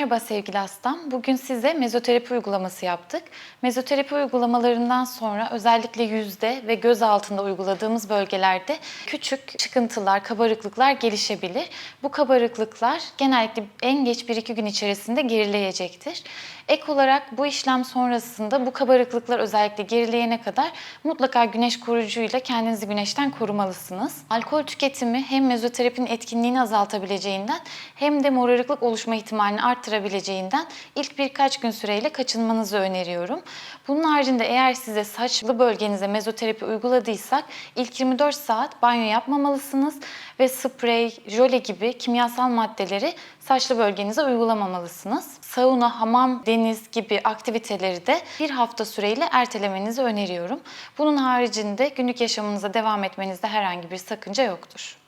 Merhaba sevgili hastam. Bugün size mezoterapi uygulaması yaptık. Mezoterapi uygulamalarından sonra özellikle yüzde ve göz altında uyguladığımız bölgelerde küçük çıkıntılar, kabarıklıklar gelişebilir. Bu kabarıklıklar genellikle en geç 1-2 gün içerisinde gerileyecektir. Ek olarak bu işlem sonrasında bu kabarıklıklar özellikle gerileyene kadar mutlaka güneş koruyucuyla kendinizi güneşten korumalısınız. Alkol tüketimi hem mezoterapinin etkinliğini azaltabileceğinden hem de morarıklık oluşma ihtimalini arttırabileceğinden ilk birkaç gün süreyle kaçınmanızı öneriyorum. Bunun haricinde eğer size saçlı bölgenize mezoterapi uyguladıysak ilk 24 saat banyo yapmamalısınız ve sprey, jöle gibi kimyasal maddeleri saçlı bölgenize uygulamamalısınız. Sauna, hamam, deniz gibi aktiviteleri de bir hafta süreyle ertelemenizi öneriyorum. Bunun haricinde günlük yaşamınıza devam etmenizde herhangi bir sakınca yoktur.